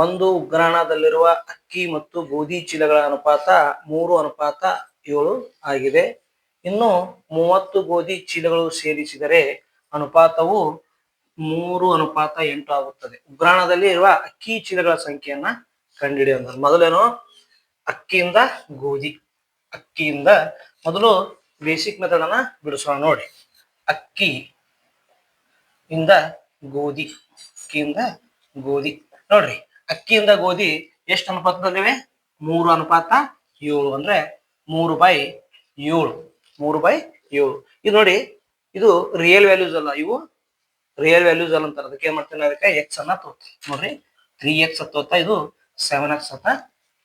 ಒಂದು ಉಗ್ರಾಣದಲ್ಲಿರುವ ಅಕ್ಕಿ ಮತ್ತು ಗೋಧಿ ಚೀಲಗಳ ಅನುಪಾತ ಮೂರು, ಅನುಪಾತ ಏಳು ಆಗಿದೆ. ಇನ್ನು ಮೂವತ್ತು ಗೋಧಿ ಚೀಲಗಳು ಸೇರಿಸಿದರೆ ಅನುಪಾತವು ಮೂರು, ಅನುಪಾತ ಎಂಟು ಆಗುತ್ತದೆ. ಉಗ್ರಾಣದಲ್ಲಿ ಇರುವ ಅಕ್ಕಿ ಚೀಲಗಳ ಸಂಖ್ಯೆಯನ್ನ ಕಂಡುಹಿಡಿಯುವಂತ ಮೊದಲೇನು? ಅಕ್ಕಿಯಿಂದ ಗೋಧಿ. ಅಕ್ಕಿಯಿಂದ ಮೊದಲು ಬೇಸಿಕ್ ಮೆಥಡ್ ಅನ್ನ ಬಿಡಿಸೋಣ ನೋಡಿ. ಅಕ್ಕಿ ಇಂದ ಗೋಧಿ, ಅಕ್ಕಿಯಿಂದ ಗೋಧಿ. ನೋಡ್ರಿ. ಅಕ್ಕಿಯಿಂದ ಗೋಧಿ ಎಷ್ಟು ಅನುಪಾತದಲ್ಲಿವೆ? ಮೂರು ಅನುಪಾತ ಏಳು ಅಂದ್ರೆ ಮೂರು ಬೈ ಏಳು. ಮೂರು ಬೈ ಏಳು. ಇದು ನೋಡಿ, ಇದು ರಿಯಲ್ ವ್ಯಾಲ್ಯೂಸ್ ಅಲ್ಲ ಇವು. ರಿಯಲ್ ವ್ಯಾಲ್ಯೂಸ್ ಅಲ್ಲ ಅಂತಾರೆ. ಅದಕ್ಕೆ ಏನ್ ಮಾಡ್ತೀನಿ ಅದಕ್ಕೆ ಎಕ್ಸ್ ಅನ್ನ ತೋತ ನೋಡ್ರಿ ತ್ರೀ ಎಕ್ಸ್ ತೋತ ಇದು ಸೆವೆನ್ ಎಕ್ಸ್ ಅಂತ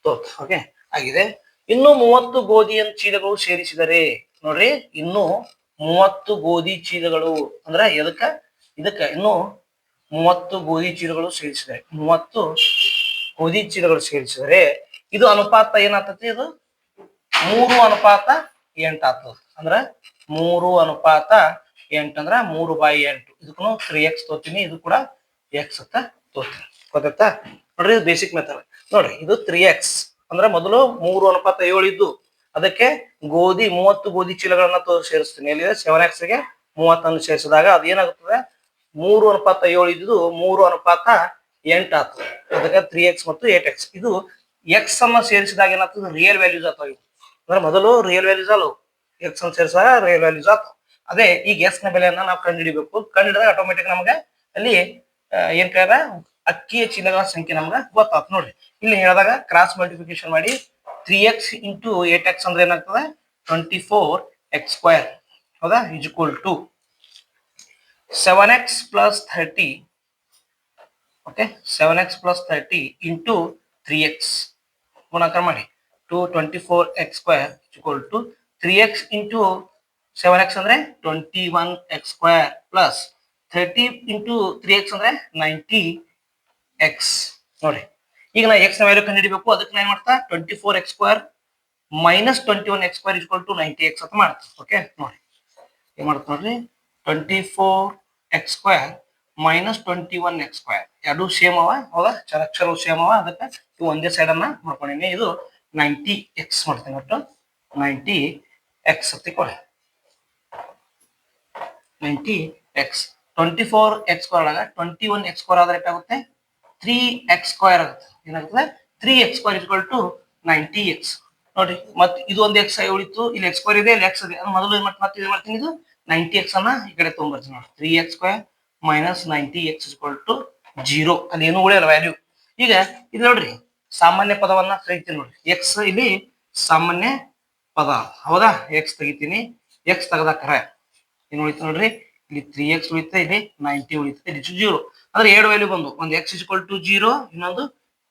ತೋತ ಓಕೆ ಆಗಿದೆ. ಇನ್ನು ಮೂವತ್ತು ಗೋಧಿಯ ಚೀಲಗಳು ಸೇರಿಸಿದರೆ, ನೋಡ್ರಿ, ಇನ್ನು ಮೂವತ್ತು ಗೋಧಿ ಚೀಲಗಳು ಅಂದ್ರೆ ಎದಕ್ಕ? ಇದಕ್ಕ ಇನ್ನು ಮೂವತ್ತು ಗೋಧಿ ಚೀಲಗಳು ಸೇರಿಸಿದರೆ ಮೂವತ್ತು ಗೋಧಿ ಚೀಲಗಳು ಸೇರಿಸಿದರೆ ಇದು ಅನುಪಾತ ಏನಾಗ್ತತಿ ಇದು? ಮೂರು ಅನುಪಾತ ಎಂಟು ಆಗ್ತದ. ಅಂದ್ರ ಮೂರು ಅನುಪಾತ ಎಂಟು ಅಂದ್ರ ಮೂರು ಬೈ ಎಂಟು. ಇದಕ್ಕೂ ತ್ರೀ ಎಕ್ಸ್ ತೋತೀನಿ ಇದು ಕೂಡ ಎಕ್ಸ್ ಅಂತ ತೋತೀನಿ ಗೊತ್ತಾಯ್ತಾ? ನೋಡ್ರಿ ಇದು ಬೇಸಿಕ್ ಮೆಥಡ್ ನೋಡ್ರಿ, ಇದು ತ್ರೀ ಎಕ್ಸ್ ಅಂದ್ರೆ ಮೊದಲು ಮೂರು ಅನುಪಾತ ಏಳು ಇದ್ದು, ಅದಕ್ಕೆ ಗೋಧಿ, ಮೂವತ್ತು ಗೋಧಿ ಚೀಲಗಳನ್ನ ಸೇರಿಸ್ತೀನಿ. ಎಲ್ಲಿದೆ ಸೆವೆನ್ ಎಕ್ಸ್ಗೆ ಮೂವತ್ತನ್ನು ಸೇರಿಸಿದಾಗ ಅದು ಏನಾಗುತ್ತದೆ ಮೂರು ಅನುಪಾತ ಏಳು ಇದ್ದು ಮೂರು ಅನುಪಾತ ಎಂಟು ಆತು. ಅದಕ್ಕೆ ತ್ರೀ ಎಕ್ಸ್ ಮತ್ತು ಏಟ್ ಎಕ್ಸ್ ಇದು ಎಕ್ಸ್ ಅನ್ನ ಸೇರಿಸಿದಾಗ ಏನಾಗ್ತದೆ? ರಿಯಲ್ ವ್ಯಾಲ್ಯೂಸ್ ಆಗ್ತಾವ ಇವು ಅಂದ್ರೆ ಮೊದಲು ರಿಯಲ್ ವ್ಯಾಲ್ಯೂಸ್ ಅಲ್ಲವು ಎಕ್ಸ್ ಅನ್ನು ಸೇರಿಸಿದಾಗ ರಿಯಲ್ ವ್ಯಾಲ್ಯೂಸ್ ಆಗ್ತಾವ ಅದೇ ಈಗ ಎಕ್ಸ್ನ ಬೆಲೆಯನ್ನ ನಾವು ಕಂಡುಹಿಡಿಬೇಕು. ಕಂಡುಹಿಡಿದಾಗ ಆಟೋಮೆಟಿಕ್ ನಮಗೆ ಅಲ್ಲಿ ಏನ್ ಕೇಳ ಅಕ್ಕಿಯ ಚೀಲಗಳ ಸಂಖ್ಯೆ ನಮ್ಗೆ ಗೊತ್ತಾಗ್ತದೆ ನೋಡ್ರಿ ಇಲ್ಲಿ ಹೇಳಿದಾಗ ಕ್ರಾಸ್ ಮಲ್ಟಿಫಿಕೇಶನ್ ಮಾಡಿ three X into eight X ಅಂದ್ರೆ ಏನಾಗ್ತದೆ? ಟ್ವೆಂಟಿ ಫೋರ್ ಎಕ್ಸ್ ಸ್ಕ್ವೇರ್ ಹೌದಾ? Is equal to seven X plus thirty okay seven X plus thirty into three X ಗುಣಾಕಾರ ಮಾಡಿ. Two twenty four X square equal to three X into seven X ಅಂದ್ರೆ twenty one X square plus thirty into three X ಅಂದ್ರೆ ninety X ನೋಡಿ, ಈಗ ನಾ ಎಕ್ಸ್ನ value ಕಂಡುಹಿಡಿಬೇಕು. ಅದಕ್ಕೆ ನಾನು ಏನು ಮಾಡ್ತಾ? Twenty four X square minus twenty one X square equal to ninety X ಅಂತ ಮಾಡ್ತೀನಿ ಓಕೆ ನೋಡಿ, ಏನ್ ಮಾಡ್ತಾ ನೋಡ್ರಿ? Twenty four X square minus twenty one X square ಎರಡು ಸೇಮ್ ಅವ, ಹೌದಾ? ಚರಕ್ಷರ ಸೇಮ್ ಅವ, ಅದಕ್ಕೆ ಇವು ಒಂದೇ ಸೈಡ್ ಅನ್ನ ಮಾಡ್ಕೊಂಡಿನಿ. ಇದು ನೈಂಟಿ ಎಕ್ಸ್ ಮಾಡ್ತೀನಿ ಒಟ್ಟು. ನೈಂಟಿ ಎಕ್ಸ್ ಕೊಡಿ ninety x twenty four x square ಒಳಗ ಟ್ವೆಂಟಿ ಒನ್ ಎಕ್ಸ್ ಸ್ಕ್ವೇರ್ ಆದ್ರೆ ಎಷ್ಟಾಗುತ್ತೆ ತ್ರೀ ಎಕ್ಸ್ ಸ್ಕ್ವೇರ್ ಆಗುತ್ತೆ. ಏನಾಗುತ್ತೆ? Three x square equal to ninety x ನೋಡ್ರಿ ಮತ್ತೆ ಇದು ಒಂದು ಎಕ್ಸ್ ಉಳಿತು, ಇಲ್ಲಿ ಎಕ್ಸ್ ಸ್ಕ್ವೇರ್ ಇದೆ, ಇಲ್ಲಿ ಎಕ್ಸ್ ಇದೆ. ಮೊದಲು ಮತ್ತೆ ಮಾಡ್ತೀನಿ ಇದು? ನೈಂಟಿ ಎಕ್ಸ್ ಅನ್ನ ಈ ಕಡೆ ತೊಗೊಂಬರ್ತೀನಿ ನೋಡಿ. Three x square minus ninety x equal to zero ಅಲ್ಲಿ ಏನು ಉಳಿಯಲ್ಲ ವ್ಯಾಲ್ಯೂ ಈಗ ಇದು ನೋಡ್ರಿ, ಸಾಮಾನ್ಯ ಪದವನ್ನ ತೆಗಿತೀನಿ ನೋಡ್ರಿ. ಎಕ್ಸ್ ಇಲ್ಲಿ ಸಾಮಾನ್ಯ ಪದ. ಹೌದಾ? ಎಕ್ಸ್ ತೆಗಿತೀನಿ. ಎಕ್ಸ್ ತೆಗೆದ ಕರೆ ಏನು ಉಳಿತು ನೋಡ್ರಿ, ಇಲ್ಲಿ ತ್ರೀ ಎಕ್ಸ್ ಉಳಿತದೆ ಇಲ್ಲಿ ನೈಂಟಿ ಉಳಿತದೆ ಇಲ್ಲಿ ಜೀರೋ ಅಂದ್ರೆ ಎರಡು ವ್ಯಾಲ್ಯೂ ಬಂದು, ಒಂದು ಎಕ್ಸ್ ಇಕ್ವಲ್ ಟು ಜೀರೋ ಇನ್ನೊಂದು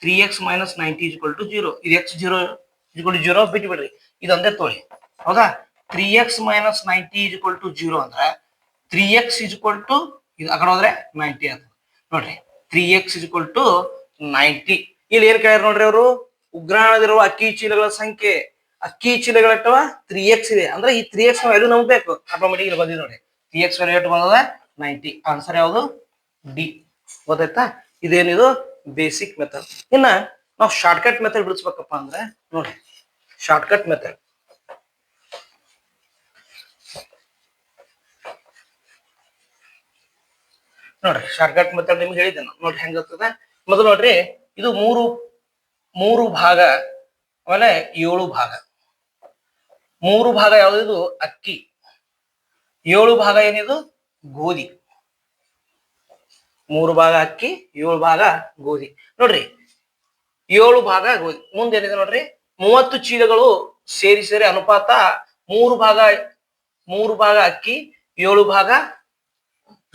three x minus ninety equal to zero ಇದು x zero equal to zero ಬಿಟ್ಟು ಬಿಡ್ರಿ ಇದೊಂದೇ ತೋಳಿ. ಹೌದಾ? Three x minus ninety equal to zero ಅಂದ್ರೆ ತ್ರೀ ಎಕ್ಸ್ ಇಕ್ವಲ್ ಟು ಇದು ಆ ಕಡೆ ಹೋದ್ರೆ ನೈಂಟಿ ಅಂತ ನೋಡ್ರಿ three x equal to ninety ಇಲ್ಲಿ ಏನ್ ಕೇಳ್ಯಾರ ನೋಡ್ರಿ ಅವರು? ಉಗ್ರಾಣದಿರುವ ಅಕ್ಕಿ ಚೀಲಗಳ ಸಂಖ್ಯೆ. ಅಕ್ಕಿ ಚೀಲಗಳ ತ್ರೀ ಎಕ್ಸ್ ಇದೆ. ಅಂದ್ರೆ ಈ ತ್ರೀ ಎಕ್ಸ್ ವ್ಯಾಲ್ಯೂ ನಮ್ಗೆ ಬೇಕು. ಆಟೋಮೆಟಿಕ್ ಇಲ್ಲಿ ಬಂದಿದೆ ನೋಡಿ ತ್ರೀ ಎಕ್ಸ್ ವ್ಯಾಲ್ಯೂ ಎಷ್ಟು ಬಂದದ? ನೈಂಟಿ ಆನ್ಸರ್ ಯಾವುದು? ಡಿ ಗೊತ್ತಾಯ್ತಾ? ಇದೇನಿದು ಬೇಸಿಕ್ ಮೆಥಡ್ ಇನ್ನ ನಾವು ಶಾರ್ಟ್ಕಟ್ ಮೆಥಡ್ ಬಿಡಿಸ್ಬೇಕಪ್ಪ ಅಂದ್ರೆ ನೋಡಿ ಶಾರ್ಟ್ಕಟ್ ಮೆಥಡ್ ನೋಡ್ರಿ ಶಾರ್ಟ್ಕಟ್ ಮೆಥಡ್ ನಿಮ್ಗೆ ಹೇಳಿದ್ದೆ ನಾನು ನೋಡ್ರಿ ಹೆಂಗಿರ್ತದ ಮೊದಲು ನೋಡ್ರಿ, ಇದು ಮೂರು ಮೂರು ಭಾಗ, ಆಮೇಲೆ ಏಳು ಭಾಗ. ಮೂರು ಭಾಗ ಯಾವ್ದು ಇದು? ಅಕ್ಕಿ. ಏಳು ಭಾಗ ಏನಿದು? ಗೋಧಿ. ಮೂರು ಭಾಗ ಅಕ್ಕಿ, ಏಳು ಭಾಗ ಗೋಧಿ. ನೋಡ್ರಿ, ಏಳು ಭಾಗ ಗೋಧಿ. ಮುಂದೇನಿದೆ ನೋಡ್ರಿ? ಮೂವತ್ತು ಚೀಲಗಳು ಸೇರಿಸಿದರೆ ಅನುಪಾತ ಮೂರು ಭಾಗ ಮೂರು ಭಾಗ ಅಕ್ಕಿ, ಏಳು ಭಾಗ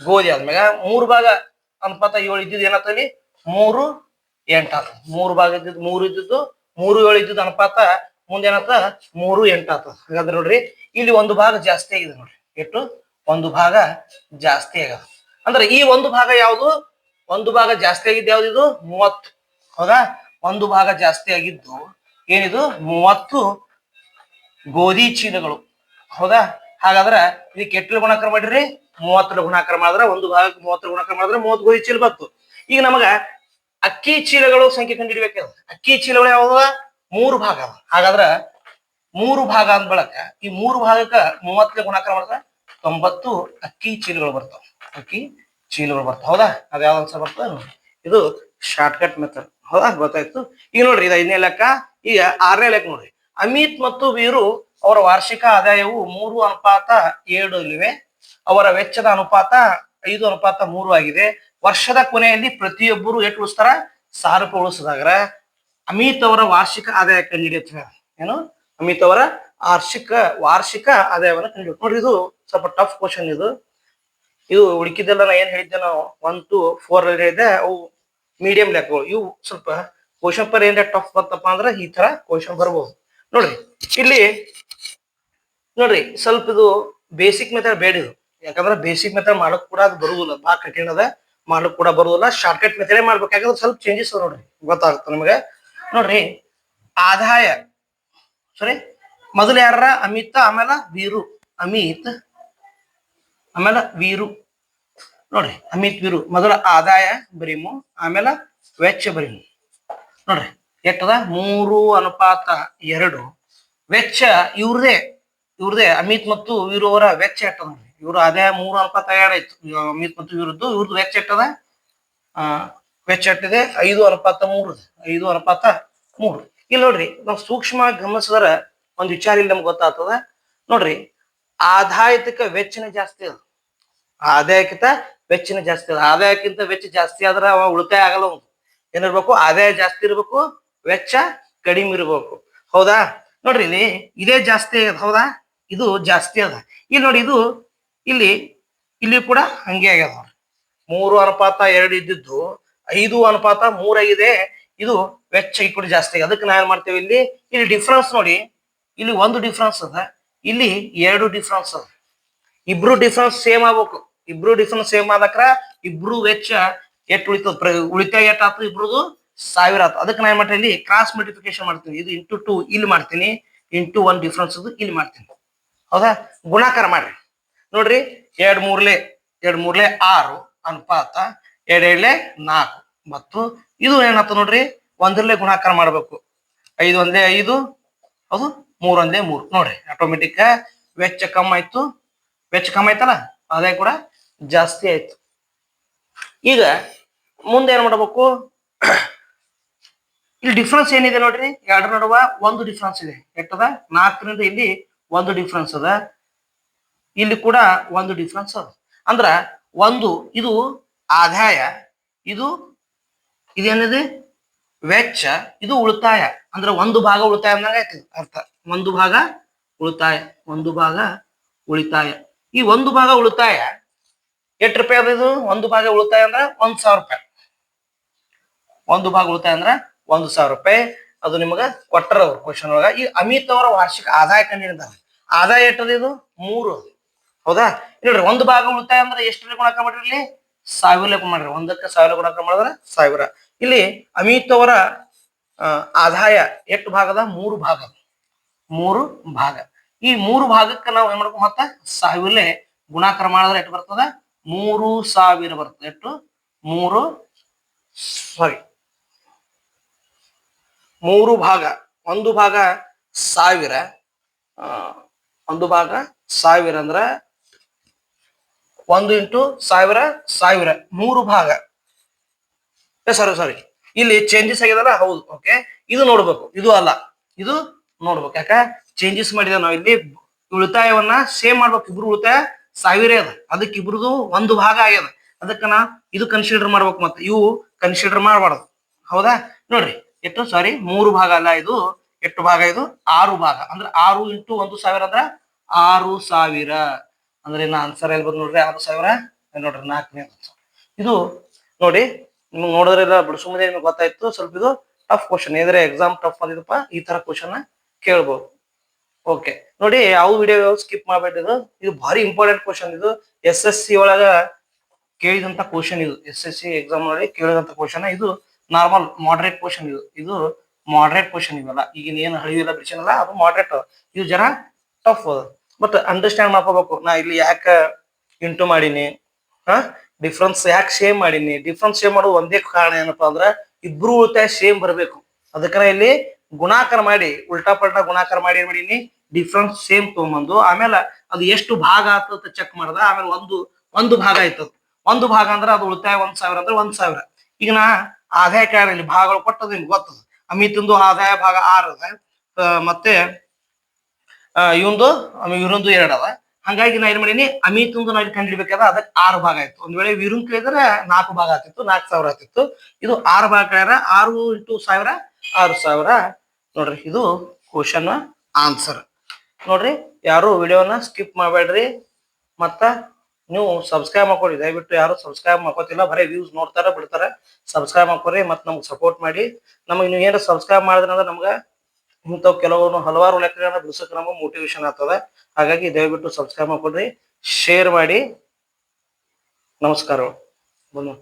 ಗೋಧಿ ಆದ್ಮ್ಯಾಗ ಮೂರು ಭಾಗ ಅನುಪಾತ ಏಳು ಇದ್ದಿದ್ದು ಏನಾಗ್ತದೆ ಮೂರು ಎಂಟು ಆತ. ಮೂರು ಭಾಗ ಇದ್ದಿದ್ದು ಮೂರು ಇದ್ದಿದ್ದು ಮೂರು ಏಳು ಇದ್ದಿದ್ದು ಅನುಪಾತ ಮುಂದೆ ಏನಾಗ್ತದ? ಮೂರು ಎಂಟು ಹಾಗಾದ್ರೆ ನೋಡ್ರಿ, ಇಲ್ಲಿ ಒಂದು ಭಾಗ ಜಾಸ್ತಿ ಆಗಿದೆ ನೋಡ್ರಿ. ಎಷ್ಟು ಒಂದು ಭಾಗ ಜಾಸ್ತಿ ಆಗದ. ಅಂದ್ರೆ ಈ ಒಂದು ಭಾಗ ಯಾವುದು? ಒಂದು ಭಾಗ ಜಾಸ್ತಿ ಆಗಿದ್ದು ಯಾವ್ದು ಇದು? ಮೂವತ್ತು. ಹೌದಾ? ಒಂದು ಭಾಗ ಜಾಸ್ತಿ ಆಗಿದ್ದು ಏನಿದು? ಮೂವತ್ತು ಗೋಧಿ ಚೀಲಗಳು. ಹೌದಾ? ಹಾಗಾದ್ರೆ ಇದಕ್ಕೆ ಎಷ್ಟು ಗುಣಾಕಾರ ಮಾಡಿರಿ? ಮೂವತ್ತರ ಗುಣಾಕಾರ ಮಾಡಿದ್ರೆ ಒಂದು ಭಾಗಕ್ಕೆ ಮೂವತ್ತರ ಗುಣಾಕಾರ ಮಾಡಿದ್ರೆ ಮೂವತ್ತು ಗೋಧಿ ಚೀಲ ಬಂತು ಈಗ ನಮಗ ಅಕ್ಕಿ ಚೀಲಗಳು ಸಂಖ್ಯೆ ಕಂಡುಹಿಡಿಬೇಕು ಅಕ್ಕಿ ಚೀಲಗಳು ಯಾವ ಮೂರು ಭಾಗ ಅವ. ಹಾಗಾದ್ರ ಮೂರು ಭಾಗ ಅಂದ ಬಳಕ ಈ ಮೂರು ಭಾಗಕ್ಕ ಮೂವತ್ತನೇ ಗುಣಾಕಾರ ಮಾಡಿದ್ರೆ ತೊಂಬತ್ತು ಅಕ್ಕಿ ಚೀಲಗಳು ಬರ್ತಾವ. ಅಕ್ಕಿ ಚೀಲಗಳು ಬರ್ತಾವ. ಹೌದಾ? ಅದ ಯಾವ್ದು ಅನ್ಸರ್ ಬರ್ತದ ಇದು ಶಾರ್ಟ್ ಕಟ್ ಮೆಥಡ್ ಹೌದಾ? ಗೊತ್ತಾಯ್ತು? ಈಗ ನೋಡ್ರಿ, ಇದು ಐದನೇ ಲೆಕ್ಕ. ಈಗ ಆರನೇ ಲೆಕ್ಕ ನೋಡ್ರಿ. ಅಮಿತ್ ಮತ್ತು ವೀರು ಅವರ ವಾರ್ಷಿಕ ಆದಾಯವು ಮೂರು ಅನುಪಾತ ಏಳು ಇಲ್ಲಿವೆ. ಅವರ ವೆಚ್ಚದ ಅನುಪಾತ ಐದು, ಅನುಪಾತ ಮೂರು ಆಗಿದೆ. ವರ್ಷದ ಕೊನೆಯಲ್ಲಿ ಪ್ರತಿಯೊಬ್ಬರು ಎಷ್ಟು ಉಳಿಸ್ತಾರ? ಸಾವಿರ ರೂಪಾಯಿ ಉಳಿಸಿದಾಗ್ರ ಅಮಿತ್ ಅವರ ವಾರ್ಷಿಕ ಆದಾಯ ಕಂಡುಹಿಡಿಯುತ್ತೆ ಏನು? ಅಮಿತ್ ಅವರ ವಾರ್ಷಿಕ ವಾರ್ಷಿಕ ಆದಾಯವನ್ನು ಕಂಡುಹಿಡಿಯುತ್ತೆ ನೋಡ್ರಿ, ಇದು ಸ್ವಲ್ಪ ಟಫ್ ಕ್ವಶನ್ ಇದು. ಇದು ಹುಡುಕಿದೆಲ್ಲ ನಾ ಏನ್ ಹೇಳಿದ್ದೆ ನಾವು? ಒನ್ ಟು ಫೋರ್ ಅಲ್ಲಿ ಹೇಳಿದ್ದೆ. ಅವು ಮೀಡಿಯಂ ಲೆಕ್ಕಗಳು. ಇವು ಸ್ವಲ್ಪ ಕ್ವಶನ್ ಪರ್ ಏನ್ರ ಟಫ್ ಬಂತಪ್ಪ ಅಂದ್ರೆ ಈ ತರ ಕ್ವಶನ್ ಬರ್ಬೋದು. ನೋಡ್ರಿ, ಇಲ್ಲಿ ನೋಡ್ರಿ, ಸ್ವಲ್ಪ ಇದು ಬೇಸಿಕ್ ಮೆಥಡ್ ಬೇಡ ಇದು. ಯಾಕಂದ್ರೆ ಬೇಸಿಕ್ ಮೆಥಡ್ ಮಾಡಕ್ ಕೂಡ ಅದು ಬರುವುದಿಲ್ಲ ಬಹಳ ಕಠಿಣ ಅದ. ಮಾಡಕ್ ಕೂಡ ಬರುವುದಿಲ್ಲ ಶಾರ್ಟ್ ಕಟ್ ಮೆಥಡೇ ಮಾಡ್ಬೇಕು. ಯಾಕಂದ್ರೆ ಸ್ವಲ್ಪ ಚೇಂಜಸ್ ನೋಡ್ರಿ. ಗೊತ್ತಾಗುತ್ತೆ ನಿಮಗೆ. ನೋಡ್ರಿ, ಆದಾಯ. ಸರಿ ಮೊದಲು ಯಾರ ಅಮಿತ್, ಆಮೇಲೆ ವೀರು. ಅಮಿತ್, ಆಮೇಲೆ ವೀರು. ನೋಡ್ರಿ, ಅಮಿತ್, ವೀರು. ಮೊದಲ ಆದಾಯ ಬರೀಮು, ಆಮೇಲೆ ವೆಚ್ಚ ಬರೀಮು. ನೋಡ್ರಿ ಎಟ್ಟದ ಮೂರು ಅನುಪಾತ ಎರಡು. ವೆಚ್ಚ ಇವ್ರದೇ ಇವ್ರದೇ ಅಮಿತ್ ಮತ್ತು ವೀರು ಅವರ ವೆಚ್ಚ ಎಟ್ಟದ ನೋಡ್ರಿ? ಇವ್ರ ಅದೇ ಮೂರು ಅನುಪಾತ ಇವ ಅಮಿತ್ ಮತ್ತು ಇವರದ್ದು, ಇವ್ರದ್ದು ವೆಚ್ಚ ಇಟ್ಟದ ವೆಚ್ಚ ಇಟ್ಟಿದೆ ಐದು ಅನುಪಾತ ಮೂರು. ಐದು ಅನುಪಾತ ಮೂರು. ಇಲ್ಲಿ ನೋಡ್ರಿ, ನಾವು ಸೂಕ್ಷ್ಮ ಗಮನಿಸಿದ್ರ ಒಂದು ವಿಚಾರ ಇಲ್ಲಿ ನಮ್ಗೆ ಗೊತ್ತಾಗ್ತದ. ನೋಡ್ರಿ ಆದಾಯತಕ್ಕ ವೆಚ್ಚನ ಜಾಸ್ತಿ ಅದ. ಆದಾಯಕ್ಕಿಂತ ವೆಚ್ಚನ ಜಾಸ್ತಿ ಅದ. ಆದಾಯಕ್ಕಿಂತ ವೆಚ್ಚ ಜಾಸ್ತಿ ಆದ್ರೆ ಅವ ಉಳಿತಾಯ ಆಗಲ್ಲ ಒಂದು. ಏನಿರ್ಬೇಕು ಆದಾಯ ಜಾಸ್ತಿ ಇರ್ಬೇಕು, ವೆಚ್ಚ ಕಡಿಮೆ ಇರ್ಬೇಕು. ಹೌದಾ? ನೋಡ್ರಿ, ಇಲ್ಲಿ ಇದೇ ಜಾಸ್ತಿ ಹೌದಾ? ಇದು ಜಾಸ್ತಿ ಅದ. ಇಲ್ಲಿ ನೋಡಿ, ಇದು ಇಲ್ಲಿ ಇಲ್ಲಿ ಕೂಡ ಹಂಗೆ ಆಗ್ಯದ ಮೂರು ಅನುಪಾತ ಎರಡು ಇದ್ದಿದ್ದು, ಐದು ಅನುಪಾತ ಮೂರಾಗಿದೆ ಇದು ವೆಚ್ಚ ಕೂಡ ಜಾಸ್ತಿ. ಅದಕ್ಕೆ ನಾವೇನ್ ಮಾಡ್ತೇವೆ ಇಲ್ಲಿ ಇಲ್ಲಿ ಡಿಫ್ರೆನ್ಸ್ ನೋಡಿ. ಇಲ್ಲಿ ಒಂದು ಡಿಫ್ರೆನ್ಸ್ ಅದ. ಇಲ್ಲಿ ಎರಡು ಡಿಫ್ರೆನ್ಸ್ ಅದ. ಇಬ್ರು ಡಿಫ್ರೆನ್ಸ್ ಸೇಮ್ ಆಗ್ಬೇಕು. ಇಬ್ರು ಡಿಫ್ರೆನ್ಸ್ ಸೇಮ್ ಆದಕ್ರ ಇಬ್ರು ವೆಚ್ಚ ಎಷ್ಟು ಉಳಿತದ? ಉಳಿತಾಯ ಎಷ್ಟು ಆತು ಇಬ್ರದು? ಸಾವಿರ ಆತು. ಅದಕ್ಕೆ ನಾ ಏನ್ ಇಲ್ಲಿ ಕ್ರಾಸ್ ಮಲ್ಟಿಫಿಕೇಶನ್ ಮಾಡ್ತೀನಿ. ಇದು ಇಂಟು ಟು ಇಲ್ಲಿ ಮಾಡ್ತೀನಿ. ಇಂಟು ಒನ್ ಡಿಫ್ರೆನ್ಸ್ ಇಲ್ಲಿ ಮಾಡ್ತೀನಿ. ಹೌದಾ? ಗುಣಾಕಾರ ಮಾಡ್ರಿ. ನೋಡ್ರಿ, ಎರಡ್ ಮೂರ್ಲೆ ಎರಡ್ ಮೂರ್ಲೆ ಆರು ಅನುಪಾತ, ಎರಡ್ ನಾಲ್ಕು. ಮತ್ತು ಇದು ಏನಾಯ್ತು ನೋಡ್ರಿ, ಒಂದರಲ್ಲೇ ಗುಣಾಕಾರ ಮಾಡ್ಬೇಕು. ಐದು ಒಂದೇ ಐದು ಅದು ಮೂರ್ ಒಂದೇ ಮೂರು. ನೋಡ್ರಿ ಆಟೋಮೆಟಿಕ್ ವೆಚ್ಚ ಕಮ್ಮಿ ಆಯ್ತು. ವೆಚ್ಚ ಕಮ್ಮಿ ಆಯ್ತಲ್ಲ ಅದೇ ಕೂಡ ಜಾಸ್ತಿ ಆಯ್ತು. ಈಗ ಮುಂದೆ ಏನ್ ಮಾಡ್ಬೇಕು? ಇಲ್ಲಿ ಡಿಫ್ರೆನ್ಸ್ ಏನಿದೆ ನೋಡ್ರಿ ಎರಡರ ನಡುವ ಒಂದು ಡಿಫ್ರೆನ್ಸ್ ಇದೆ. ಎಟ್ಟದ ನಾಲ್ಕರಿಂದ ಇಲ್ಲಿ ಒಂದು ಡಿಫ್ರೆನ್ಸ್ ಅದ. ಇಲ್ಲಿ ಕೂಡ ಒಂದು ಡಿಫ್ರೆನ್ಸ್ ಅದ. ಅಂದ್ರ ಒಂದು ಇದು ಆದಾಯ, ಇದು ಇದೇನಿದೆ? ವೆಚ್ಚ, ಇದು ಉಳಿತಾಯ. ಅಂದ್ರೆ ಒಂದು ಭಾಗ ಉಳಿತಾಯ ಅಂದಾಗ ಅರ್ಥ. ಒಂದು ಭಾಗ ಉಳಿತಾಯ, ಒಂದು ಭಾಗ ಉಳಿತಾಯ. ಈ ಒಂದು ಭಾಗ ಉಳಿತಾಯ ಎಷ್ಟು ರೂಪಾಯಿ ಅದ ಇದು? ಒಂದು ಭಾಗ ಉಳಿತಾಯ ಅಂದ್ರೆ ಒಂದ್ ಸಾವಿರ ರೂಪಾಯಿ. ಒಂದು ಭಾಗ ಉಳಿತಾಯ ಅಂದ್ರೆ ಒಂದು ಸಾವಿರ ರೂಪಾಯಿ. ಅದು ನಿಮಗ ಕೊಟ್ಟರ ಕ್ವಶನ್ ಒಳಗ. ಈ ಅಮಿತ್ ಅವರ ವಾರ್ಷಿಕ ಆದಾಯ ಕಂಡಿದ್ದಾರೆ ಆದಾಯ ಎಷ್ಟದ ಇದು? ಮೂರು. ಹೌದಾ? ನೋಡ್ರಿ, ಒಂದು ಭಾಗ ಉಳಿತಾಯ ಅಂದ್ರೆ ಎಷ್ಟು ಗುಣಾಕಾರ ಮಾಡ್ರಿ ಇಲ್ಲಿ? ಸಾವಿರ ಮಾಡ್ರಿ. ಒಂದಕ್ಕೆ ಸಾವಿರ ಗುಣಕ ಮಾಡಿದ್ರೆ ಸಾವಿರ. ಇಲ್ಲಿ ಅಮಿತ್ ಅವರ ಆದಾಯ ಎಷ್ಟು ಭಾಗದ? ಮೂರು ಭಾಗ. ಮೂರು ಭಾಗ. ಈ ಮೂರು ಭಾಗಕ್ಕೆ ನಾವು ಏನ್ ಮಾಡ್ಬೇಕು ಮತ್ತ? ಸಾವಿರಲೆ ಗುಣಾಕಾರ ಮಾಡಿದ್ರೆ ಎಷ್ಟು ಬರ್ತದ? ಮೂರು ಸಾವಿರ ಬರ್ತದೆ. ಎಷ್ಟು? ಮೂರು ಸಾರಿ. ಮೂರು ಭಾಗ. ಒಂದು ಭಾಗ ಸಾವಿರ. ಒಂದು ಭಾಗ ಸಾವಿರ ಅಂದ್ರ ಒಂದು ಇಂಟು ಸಾವಿರ ಸಾವಿರ, ಮೂರು ಭಾಗ. ಸಾರಿ ಸಾರಿ ಇಲ್ಲಿ ಚೇಂಜಸ್ ಆಗ್ಯದಲ್ಲ? ಹೌದು ಓಕೆ ಇದು ನೋಡ್ಬೇಕು. ಇದು ಅಲ್ಲ. ಇದು ನೋಡ್ಬೇಕು. ಯಾಕ? ಚೇಂಜಸ್ ಮಾಡಿದ ನಾವು ಇಲ್ಲಿ. ಉಳಿತಾಯವನ್ನ ಸೇಮ್ ಮಾಡ್ಬೇಕು. ಇಬ್ರು ಉಳಿತಾಯ ಸಾವಿರ ಅದ. ಅದಕ್ಕೆ ಇಬ್ರದು ಒಂದು ಭಾಗ ಆಗ್ಯದ. ಅದಕ್ಕ ನಾ ಇದು ಕನ್ಸಿಡರ್ ಮಾಡ್ಬೇಕು ಮತ್ತೆ. ಇವು ಕನ್ಸಿಡರ್ ಮಾಡಬಾರ್ದು. ಹೌದಾ? ನೋಡ್ರಿ. ಎಷ್ಟು ಸಾರಿ ಮೂರು ಭಾಗ ಅಲ್ಲ ಇದು. ಎಷ್ಟು ಭಾಗ ಇದು? ಆರು ಭಾಗ. ಅಂದ್ರೆ ಆರು ಇಂಟು ಒಂದು ಸಾವಿರ ಅಂದ್ರ ಆರು ಸಾವಿರ. ಅಂದ್ರೆ ಇನ್ನ ಆನ್ಸರ್ ಎಲ್ಲಿ ಬಂದ್ ನೋಡ್ರಿ? ಆರು ಸಾವಿರ ಇದ್ ನೋಡ್ರಿ? ನಾಲ್ಕನೇ ಇದು ನೋಡಿ, ನಿಮ್ಗೆ ನೋಡಿದ್ರೆಲ್ಲ ಬಿಡಿಸೋ ಮುಂದೆ ನಿಮ್ಗೆ ಗೊತ್ತಾಯ್ತು, ಸ್ವಲ್ಪ ಇದು ಟಫ್ ಕ್ವಶನ್ ಇದ್ರೆ ಎಕ್ಸಾಮ್ ಟಫ್ ಆಗಿದಪ್ಪ ಈ ತರ ಕ್ವಶನ್ ಕೇಳ್ಬೋದು. ಓಕೆ ನೋಡಿ, ಯಾವ ವಿಡಿಯೋ ಸ್ಕಿಪ್ ಮಾಡ್ಬೇಡಿದು ಇದು. ಭಾರಿ ಇಂಪಾರ್ಟೆಂಟ್ ಕ್ವಶನ್ ಇದು. ಎಸ್ ಎಸ್ ಸಿ ಒಳಗ ಕೇಳಿದಂತ ಕ್ವಶನ್ ಇದು. ಎಸ್ ಎಸ್ ಸಿ ಎಕ್ಸಾಮ್ ನೋಡಿ ಕೇಳಿದಂತ ಕ್ವಶನ್ ಇದು ನಾರ್ಮಲ್ ಮಾಡ್ರೇಟ್ ಕ್ವಶನ್ ಇದು. ಇದು ಮಾಡ್ರೇಟ್ ಕ್ವಶನ್ ಇವೆಲ್ಲ. ಈಗಿನ ಏನು ಹಳಿವೆಲ್ಲ ಬಿಡಿಸಲ್ಲ ಅದು ಮಾಡ್ರೇಟ್ ಇದು ಜನ ಟಫ್ ಅದ. ಬಟ್ ಅಂಡರ್ಸ್ಟ್ಯಾಂಡ್ ಮಾಡ್ಕೋಬೇಕು. ನಾ ಇಲ್ಲಿ ಯಾಕೆ ಇಂಟು ಮಾಡೀನಿ? ಹಾ? ಡಿಫ್ರೆನ್ಸ್ ಯಾಕೆ ಸೇಮ್ ಮಾಡೀನಿ? ಡಿಫ್ರೆನ್ಸ್ ಸೇಮ್ ಮಾಡೋದು ಒಂದೇ ಕಾರಣ ಏನಪ್ಪಾ ಅಂದ್ರೆ ಇಬ್ರು ಉಳಿತಾಯ ಸೇಮ್ ಬರಬೇಕು. ಅದಕ್ಕನ ಇಲ್ಲಿ ಗುಣಾಕಾರ ಮಾಡಿ, ಉಲ್ಟಾ ಪಲ್ಟಾ ಗುಣಾಕಾರ ಮಾಡಿ ಏನ್ ಮಾಡೀನಿ? ಡಿಫ್ರೆನ್ಸ್ ಸೇಮ್ ತೊಗೊಂಬಂದು, ಆಮೇಲೆ ಅದು ಎಷ್ಟು ಭಾಗ ಆತಂತ ಚೆಕ್ ಮಾಡ್ದ, ಆಮೇಲೆ ಒಂದು ಒಂದು ಭಾಗ ಆಯ್ತದ ಒಂದು ಭಾಗ ಅಂದ್ರೆ ಅದು ಉಳಿತಾಯ ಒಂದ್ ಸಾವಿರ ಅಂದ್ರೆ ಒಂದ್ ಸಾವಿರ. ಈಗ ನಾ ಆದಾಯ ಕಾರ್ಡ್ ಇಲ್ಲಿ ಭಾಗಗಳು ಕೊಟ್ಟದ ನಿಮ್ಗೆ ಗೊತ್ತದ. ಅಮಿತಂದು ಆದಾಯ ಭಾಗ ಆರ್ ಅದ. ಮತ್ತೆ ಇವಂದು ಇವರೊಂದು ಎರಡ್ ಅದ. ಹಂಗಾಗಿ ನಾ ಏನ್ ಮಾಡೀನಿ ಅಮಿತ್ ನಾ ನಾವು ಕಂಡಿಡ್ಬೇಕಾದ್ರೆ ಅದಕ್ಕೆ ಆರು ಭಾಗ ಆಯ್ತು. ಒಂದ್ ವೇಳೆ ವಿರುನ್ ಕೇಳಿದ್ರೆ ನಾಲ್ಕು ಭಾಗ ಆಗ್ತಿತ್ತು ನಾಲ್ಕು ಸಾವಿರ ಆಗ್ತಿತ್ತು ಇದು ಆರು ಭಾಗ ಆರು ಇಂಟು ಸಾವಿರ, ಆರು ಸಾವಿರ. ನೋಡ್ರಿ, ಇದು ಕ್ವಶನ್ ಆನ್ಸರ್ ನೋಡ್ರಿ, ಯಾರು ವಿಡಿಯೋನ ಸ್ಕಿಪ್ ಮಾಡಬೇಡ್ರಿ. ಮತ್ತ ನೀವು ಸಬ್ಸ್ಕ್ರೈಬ್ ಮಾಡ್ಕೊಡಿ. ದಯವಿಟ್ಟು ಯಾರು ಸಬ್ಸ್ಕ್ರೈಬ್ ಮಾಡ್ಕೋತಿಲ್ಲ, ಬರೀ ವ್ಯೂಸ್ ನೋಡ್ತಾರ, ಬಿಡ್ತಾರ. ಸಬ್ಸ್ಕ್ರೈಬ್ ಮಾಡ್ಕೊರಿ, ಮತ್ತೆ ನಮ್ಗೆ ಸಪೋರ್ಟ್ ಮಾಡಿ. ನಮಗೆ ನೀವು ಏನಾರ ಸಬ್ಸ್ಕ್ರೈಬ್ ಮಾಡಿದ್ರೆ ಅಂದ್ರೆ ನಮ್ಗೆ ಇಂಥವು ಕೆಲವೊಂದು ಹಲವಾರು ಲೆಕ್ಕಗಳನ್ನ ಬಿಡಿಸಕ್ಕೆ ನಮಗೆ ಮೋಟಿವೇಶನ್ ಆಗ್ತದೆ. ಹಾಗಾಗಿ ದಯವಿಟ್ಟು ಸಬ್ಸ್ಕ್ರೈಬ್ ಮಾಡ್ಕೊಡ್ರಿ ಶೇರ್ ಮಾಡಿ. ನಮಸ್ಕಾರಗಳು. ಬನ್ನಿ.